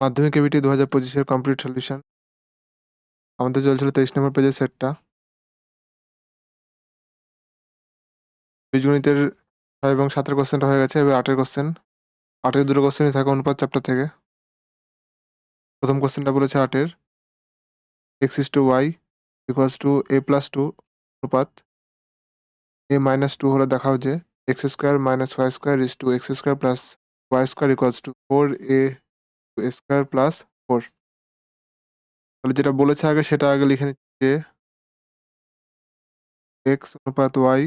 মাধ্যমিক এবিটি দু হাজার পঁচিশের কমপ্লিট সলিউশন আমাদের চলছিল তেইশ নম্বর পেজের সেটটা বীজগণিতের ছয় এবং সাতের কোশ্চেনটা হয়ে গেছে, এবার আটের কোশ্চেন আটের দুটো কোশ্চেনই থাকে অনুপাত চ্যাপ্টার থেকে। প্রথম কোশ্চেনটা বলেছে আটের। X is to y equals to a plus two অনুপাত। এ মাইনাস টু হলে দেখাও যে x square minus y square is to x square plus y square equals to four a square plus four. তাহলে যেটা বলেছে আগে, সেটা আগে লিখে নিচ্ছি যে এক্স অনুপাত ওয়াই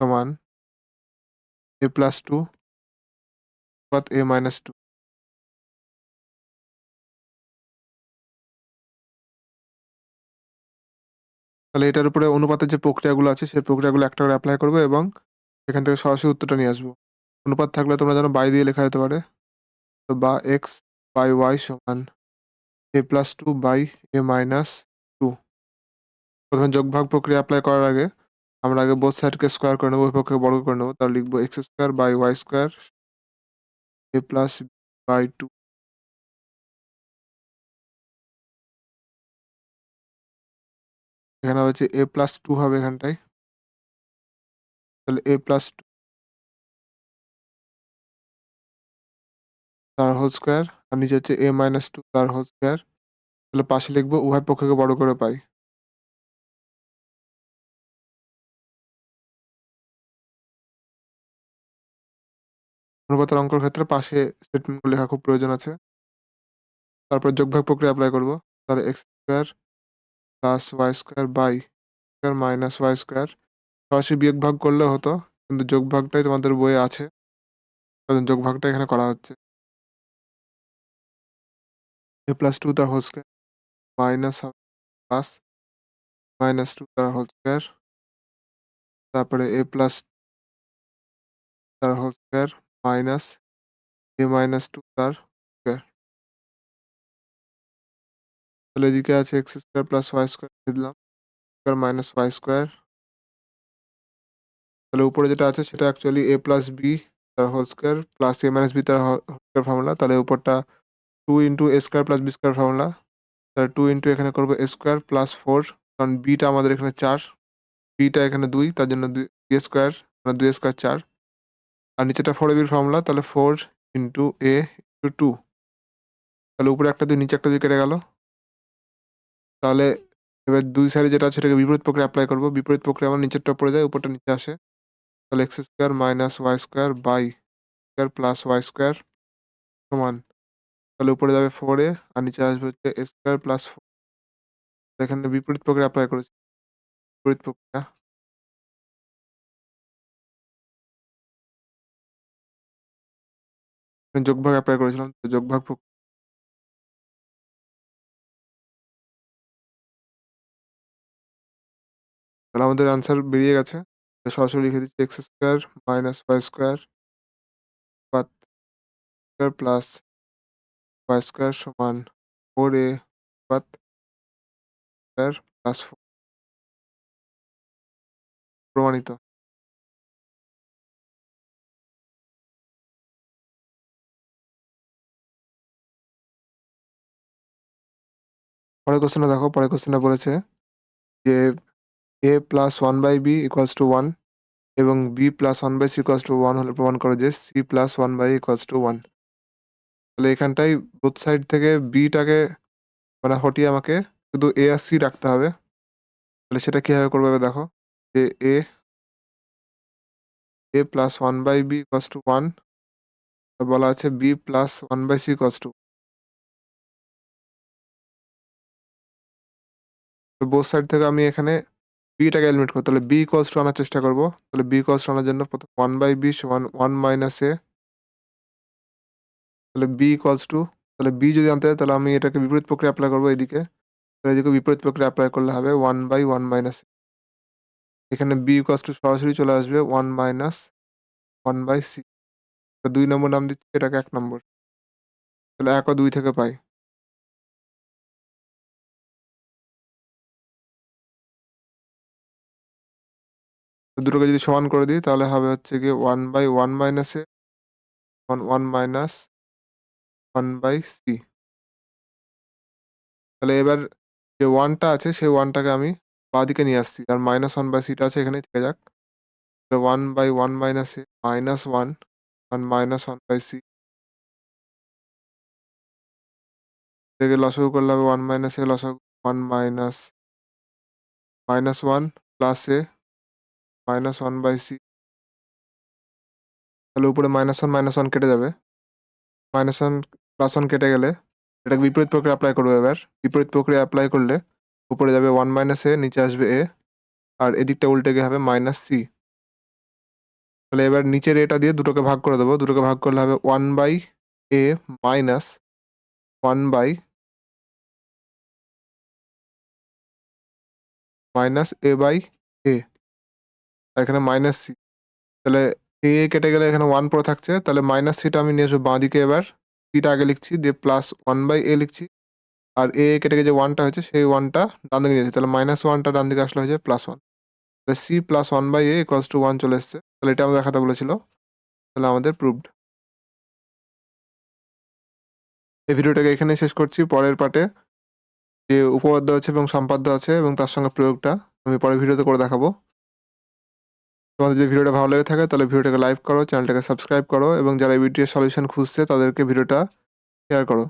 সমান এ প্লাস টু অনুপাত এ মাইনাস টু তাহলে এটার উপরে অনুপাতের যে প্রক্রিয়াগুলো আছে, সেই প্রক্রিয়াগুলো একটা করে অ্যাপ্লাই করব এবং এখান থেকে সরাসরি উত্তরটা নিয়ে আসব। অনুপাত থাকলে তোমরা যেন বাই দিয়ে লেখা যেতে পারে। বা এক্স বাই ওয়াই সমান a plus two by a minus two প্রথমে যোগভাগ প্রক্রিয়া অ্যাপ্লাই করার আগে আমরা আগে বোথ সাইডকে স্কোয়ার করে নেব পক্ষে বর্গ করে নেব, তাহলে লিখব x square by y square a plus by two এখানে হচ্ছে এ প্লাস টু হবে এখানটায়। তাহলে এ প্লাস টু তার হোল স্কোয়ার আর নিচে হচ্ছে এ মাইনাস টু তার হোল স্কোয়ার তাহলে পাশে লিখব, উভয় পক্ষকে বড় করে পাই। অনুপাতের অঙ্কর ক্ষেত্রে পাশে স্টেটমেন্টগুলো লেখা খুব প্রয়োজন আছে। তারপর যোগভাগ প্রক্রিয়া অ্যাপ্লাই করব। তাহলে x square plus y square by square minus y square সরাসরি বিয়োগ ভাগ করলেও হতো, কিন্তু যোগ ভাগটাই তোমাদের বইয়ে আছে। যোগ ভাগটা এখানে করা হচ্ছে। এ প্লাস টু তার whole square minus plus minus two তার হোল স্কোয়ার তারপরে এ প্লাস তার whole square minus a minus two তার স্কোয়ার তাহলে এদিকে আছে x square plus y square দিলাম স্কোয়ার মাইনাস ওয়াই স্কোয়ার তাহলে উপরে যেটা আছে সেটা অ্যাকচুয়ালি এ প্লাস বি তার whole square plus a minus b তার হোল স্কোয়ার ফর্মুলা তাহলে উপরটা two into a square plus b square formula তাহলে টু ইন্টু এখানে করব এ স্কোয়ার প্লাস ফোর কারণ বিটা আমাদের এখানে চার বিটা এখানে দুই, তার জন্য দুই স্কোয়ার মানে দুই স্কোয়ার চার। আর নিচেটা ফোর বির ফর্মুলা তাহলে four into a into two তাহলে উপরে একটা দুই, নিচে একটা দুই কেটে গেল। তাহলে এবার দুই সাইডে যেটা আছে, সেটাকে বিপরীত প্রক্রিয়া অ্যাপ্লাই করব। বিপরীত প্রক্রিয়া আমার নিচেরটা পড়ে যায়, উপরটা নিচে আসে। তাহলে x square minus y square by square plus y square সমান তাহলে উপরে যাবে ফোর এ, আর নিচে আসবে হচ্ছে স্কোয়ার প্লাস ফোর এখানে বিপরীত প্রক্রিয়া অ্যাপ্লাই করেছি। বিপরীত প্রক্রিয়া। যোগভাগ অ্যাপ্লাই করেছিলাম যোগভাগ তাহলে আমাদের আনসার বেরিয়ে গেছে। সরাসরি লিখে দিচ্ছি x square minus y square plus y square সমান ফোর এ বাত স্কোয়ার প্লাস ফোর প্রমাণিত। পরের কোশ্চেনটা দেখো, পরের কোশ্চেনটা বলেছে যে a plus one by b equals to one এবং b plus one by c equals to one হলে প্রমাণ করো যে c plus one by equals to one তাহলে এখানটাই বোথ সাইড থেকে বিটাকে মানে হটিয়ে আমাকে শুধু এ আর সি রাখতে হবে। তাহলে সেটা কীভাবে করবে দেখো, যে A A plus one by B cos two one বলা আছে B plus one by C equals two তো বোথ সাইড থেকে আমি এখানে বিটাকে এলিমিনেট করব। তাহলে বি ইকুয়ালস টু আনার চেষ্টা করব। তাহলে বি টু আনার জন্য প্রথম ওয়ান বাই বি সমান ওয়ান মাইনাস এ তাহলে বি ইকুয়ালস টু তাহলে বি যদি আনতে হয় তাহলে আমি এটাকে বিপরীত প্রক্রিয়া অ্যাপ্লাই করব এদিকে তাহলে এদিকে বিপরীত প্রক্রিয়া অ্যাপ্লাই করলে হবে ওয়ান বাই ওয়ান মাইনাস এখানে বি ইকুয়ালস টু সরাসরি চলে আসবে one minus one by C দুই নম্বর নাম দিচ্ছি এটাকে এক নম্বর। তাহলে এক ও দুই থেকে পাই। দুটোকে যদি সমান করে দিই তাহলে হবে হচ্ছে গিয়ে ওয়ান বাই ওয়ান মাইনাসে one one minus one by C তাহলে এবার যে ওয়ানটা আছে, সেই ওয়ানটাকে আমি বাঁদিকে নিয়ে আসছি। আর মাইনাস ওয়ান বাই সিটা আছে এখানেই থেকে যাক। One by one minus A minus one one minus one by C এটাকে লসাগু করলে হবে ওয়ান মাইনাস এ লসাগু one minus minus one plus A minus one by C তাহলে উপরে মাইনাস ওয়ান মাইনাস ওয়ান কেটে যাবে। মাইনাস ওয়ান ওয়ান কেটে গেলে এটাকে বিপরীত প্রক্রিয়া অ্যাপ্লাই করব এবার। বিপরীত প্রক্রিয়া অ্যাপ্লাই করলে উপরে যাবে ওয়ান মাইনাস এ নিচে আসবে এ আর এদিকটা উল্টে গিয়ে হবে মাইনাস সি তাহলে এবার নিচের এটা দিয়ে দুটোকে ভাগ করে দেবো। দুটোকে ভাগ করলে হবে one by A minus one by minus A by A আর এখানে মাইনাস সি তাহলে এ কেটে গেলে এখানে ওয়ান পড়ে থাকছে। তাহলে মাইনাস সিটা আমি নিয়ে আসব বাঁ দিকে এবার। সিটা আগে লিখছি, দিয়ে প্লাস ওয়ান বাই এ লিখছি, আর এ কেটে যে ওয়ানটা হয়েছে, সেই ওয়ানটা ডান দিকে নিয়েছি তাহলে মাইনাস ওয়ানটা ডান দিকে আসলে হয়েছে প্লাস ওয়ান তাহলে C plus one by A equals to one চলে এসছে। তাহলে এটা আমাদের দেখাতে বলেছিল। তাহলে আমাদের প্রুভড এই ভিডিওটাকে এখানে শেষ করছি। পরের পার্টে যে উপপাদ্য আছে এবং সম্পাদ্য আছে এবং তার সঙ্গে প্রয়োগটা আমি পরের ভিডিওতে করে দেখাবো। তোমাদের যদি ভিডিওটা ভালো লেগে থাকে, তাহলে ভিডিওটাকে লাইক করো, চ্যানেলটাকে সাবস্ক্রাইব করো, এবং যারা এই ভিডিওর সলিউশন খুঁজছে, তাদেরকে ভিডিওটা শেয়ার করো।